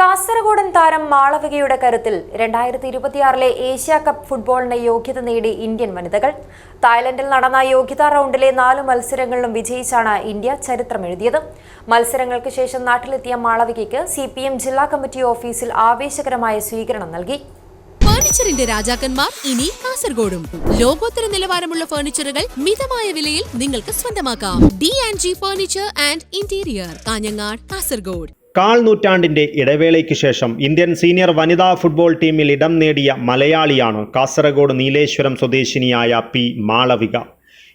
കാസർഗോഡൻ താരം മാളവികയുടെ കരുത്തിൽ രണ്ടായിരത്തി ഇരുപത്തിയാറിലെ ഏഷ്യ കപ്പ് ഫുട്ബോളിന് യോഗ്യത നേടി ഇന്ത്യൻ വനിതകൾ. തായ്ലൻഡിൽ നടന്ന യോഗ്യതാ റൗണ്ടിലെ നാല് മത്സരങ്ങളിലും വിജയിച്ചാണ് ഇന്ത്യ ചരിത്രമെഴുതിയത്. മത്സരങ്ങൾക്ക് ശേഷം നാട്ടിലെത്തിയ മാളവികയ്ക്ക് സി ജില്ലാ കമ്മിറ്റി ഓഫീസിൽ ആവേശകരമായ സ്വീകരണം നൽകി. ഫർണിച്ചറിന്റെ രാജാക്കന്മാർ ഇനി കാസർഗോഡും. ലോകോത്തര നിലവാരമുള്ള ഫർണിച്ചറുകൾ മിതമായ വിലയിൽ നിങ്ങൾക്ക് സ്വന്തമാക്കാം. D and G furniture and interior Kanhangad Kasaragod. കാൽ നൂറ്റാണ്ടിന്റെ ഇടവേളയ്ക്ക് ശേഷം ഇന്ത്യൻ സീനിയർ വനിതാ ഫുട്ബോൾ ടീമിൽ ഇടം നേടിയ മലയാളിയാണ് കാസർഗോഡ് നീലേശ്വരം സ്വദേശിനിയായ പി മാളവിക.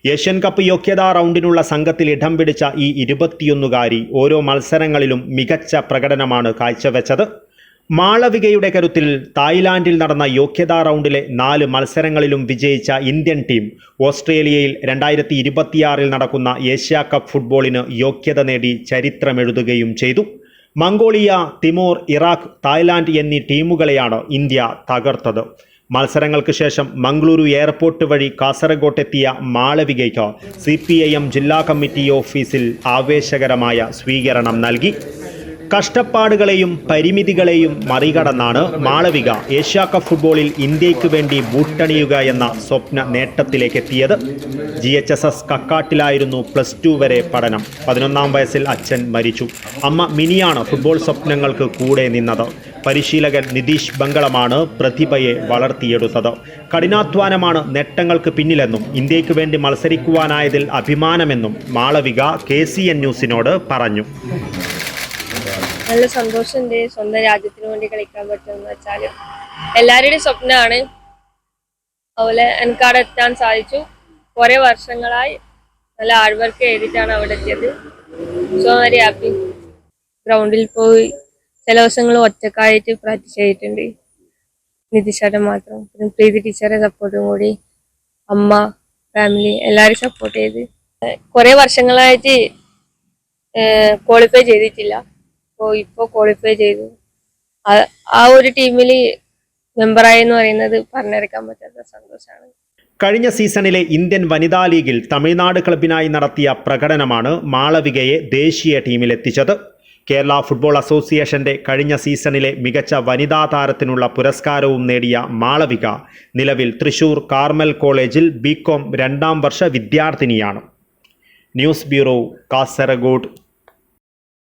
ഏഷ്യൻ കപ്പ് യോഗ്യതാ റൗണ്ടിനുള്ള സംഘത്തിൽ ഇടം പിടിച്ച ഈ ഇരുപത്തിയൊന്നുകാരി ഓരോ മത്സരങ്ങളിലും മികച്ച പ്രകടനമാണ് കാഴ്ചവെച്ചത്. മാളവികയുടെ കരുത്തിൽ തായ്ലാൻഡിൽ നടന്ന യോഗ്യതാ റൗണ്ടിലെ നാല് മത്സരങ്ങളിലും വിജയിച്ച ഇന്ത്യൻ ടീം ഓസ്ട്രേലിയയിൽ രണ്ടായിരത്തി ഇരുപത്തിയാറിൽ നടക്കുന്ന ഏഷ്യാ കപ്പ് ഫുട്ബോളിന് യോഗ്യത നേടി ചരിത്രമെഴുതുകയും ചെയ്തു. മംഗോളിയ തിമോർ ഇറാഖ് തായ്ലാന്റ് എന്നീ ടീമുകളെയാണ് ഇന്ത്യ തകർത്തത്. മത്സരങ്ങൾക്ക് ശേഷം മംഗളൂരു എയർപോർട്ട് വഴി കാസർഗോട്ടെത്തിയ മാളവികയ്ക്ക് സി ജില്ലാ കമ്മിറ്റി ഓഫീസിൽ ആവേശകരമായ സ്വീകരണം നൽകി. കഷ്ടപ്പാടുകളെയും പരിമിതികളെയും മറികടന്നാണ് മാളവിക ഏഷ്യാകപ്പ് ഫുട്ബോളിൽ ഇന്ത്യയ്ക്ക് വേണ്ടി ബൂട്ടണിയുക എന്ന സ്വപ്ന നേട്ടത്തിലേക്ക് എത്തിയത് ജി എച്ച് എസ് എസ് കക്കാട്ടിലായിരുന്നു പ്ലസ് ടു വരെ പഠനം. പതിനൊന്നാം വയസ്സിൽ അച്ഛൻ മരിച്ചു. അമ്മ മിനിയാണ് ഫുട്ബോൾ സ്വപ്നങ്ങൾക്ക് കൂടെ നിന്നത്. പരിശീലകൻ നിതീഷ് ബംഗളമാണ് പ്രതിഭയെ വളർത്തിയെടുത്തത്. കഠിനാധ്വാനമാണ് നേട്ടങ്ങൾക്ക് പിന്നിലെന്നും ഇന്ത്യയ്ക്ക് വേണ്ടി മത്സരിക്കുവാനായതിൽ അഭിമാനമെന്നും മാളവിക കെ സി എൻ ന്യൂസിനോട് പറഞ്ഞു. നല്ല സന്തോഷമുണ്ട്. സ്വന്തം രാജ്യത്തിന് വേണ്ടി കളിക്കാൻ പറ്റുമെന്ന് വെച്ചാൽ എല്ലാവരുടെയും സ്വപ്നമാണ്. അതുപോലെ എനിക്ക് അവിടെ എത്താൻ സാധിച്ചു. കുറേ വർഷങ്ങളായി നല്ല ഹാർഡ് വർക്ക് ചെയ്തിട്ടാണ് അവിടെ എത്തിയത്. സോ വെരി ഹാപ്പി ഗ്രൗണ്ടിൽ പോയി ചില ദിവസങ്ങൾ ഒറ്റക്കായിട്ട് പ്രാക്ടീസ് ചെയ്തിട്ടുണ്ട്. നിതിഷേട്ടൻ മാത്രം. പിന്നെ പ്രീതി ടീച്ചറെ സപ്പോർട്ടും കൂടി. അമ്മ ഫാമിലി എല്ലാവരും സപ്പോർട്ട് ചെയ്ത്. കുറേ വർഷങ്ങളായിട്ട് ക്വാളിഫൈ ചെയ്തിട്ടില്ല. അപ്പോൾ ഇപ്പോൾ ക്വാളിഫൈ ചെയ്തു. ആ- ഒരു ടീമിൽ മെമ്പറായി എന്ന് പറയുന്നത് പറഞ്ഞെടുക്കാൻ പറ്റാത്ത സന്തോഷമാണ് കഴിഞ്ഞ സീസണിലെ ഇന്ത്യൻ വനിതാ ലീഗിൽ തമിഴ്നാട് ക്ലബിനായി നടത്തിയ പ്രകടനമാണ് മാളവികയെ ദേശീയ ടീമിലെത്തിച്ചത് കേരള ഫുട്ബോൾ അസോസിയേഷന്റെ കഴിഞ്ഞ സീസണിലെ മികച്ച വനിതാ താരത്തിനുള്ള പുരസ്കാരവും നേടിയ മാളവിക നിലവിൽ തൃശൂർ കാർമൽ കോളേജിൽ ബികോം രണ്ടാം വർഷ വിദ്യാർത്ഥിനിയാണ്. News bureau Kasaragod.